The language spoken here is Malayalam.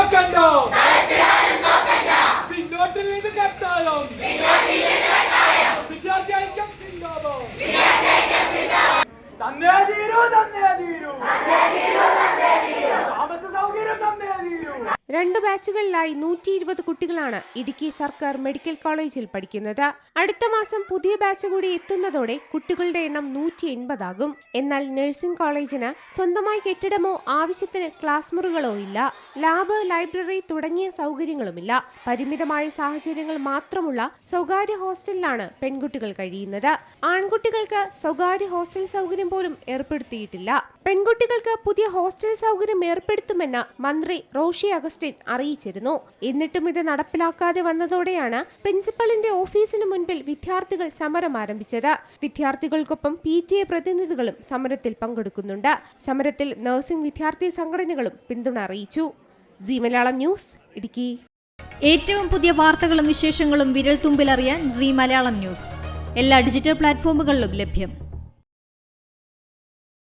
നോക്കണ്ട? പിന്നോട്ടിൽ നിന്ന് കട്ടായം രണ്ട് ബാച്ചുകളിലായി നൂറ്റി ഇരുപത് കുട്ടികളാണ് ഇടുക്കി സർക്കാർ മെഡിക്കൽ കോളേജിൽ പഠിക്കുന്നത്. അടുത്ത മാസം പുതിയ ബാച്ച് കൂടി എത്തുന്നതോടെ കുട്ടികളുടെ എണ്ണം നൂറ്റി എൺപതാകും എന്നാൽ നഴ്സിംഗ് കോളേജിന് സ്വന്തമായി കെട്ടിടമോ ആവശ്യത്തിന് ക്ലാസ് മുറികളോ ഇല്ല. ലാബ് ലൈബ്രറി തുടങ്ങിയ സൗകര്യങ്ങളുമില്ല. പരിമിതമായ സാഹചര്യങ്ങൾ മാത്രമുള്ള സ്വകാര്യ ഹോസ്റ്റലിലാണ് പെൺകുട്ടികൾ കഴിയുന്നത്. ആൺകുട്ടികൾക്ക് സ്വകാര്യ ഹോസ്റ്റൽ സൗകര്യം പോലും ഏർപ്പെടുത്തിയിട്ടില്ല. പെൺകുട്ടികൾക്ക് പുതിയ ഹോസ്റ്റൽ സൗകര്യം ഏർപ്പെടുത്തുമെന്ന് മന്ത്രി റോഷി അഗസ്റ്റിൻ അറിയിച്ചിരുന്നു. എന്നിട്ടും ഇത് നടപ്പിലാക്കാതെ വന്നതോടെയാണ് പ്രിൻസിപ്പലിന്റെ ഓഫീസിന് മുൻപിൽ വിദ്യാർത്ഥികൾ സമരം ആരംഭിച്ചത്. വിദ്യാർത്ഥികൾക്കൊപ്പം പി ടി എ പ്രതിനിധികളും സമരത്തിൽ പങ്കെടുക്കുന്നുണ്ട്. സമരത്തിൽ നഴ്സിംഗ് വിദ്യാർത്ഥി സംഘടനകളും പിന്തുണ അറിയിച്ചു. C Malayalam news Idukki. ഏറ്റവും പുതിയ വാർത്തകളും വിശേഷങ്ങളും വിരൽ തുമ്പിലറിയാൻ സി മലയാളം ന്യൂസ്. എല്ലാ ഡിജിറ്റൽ പ്ലാറ്റ്ഫോമുകളിലും ലഭ്യം.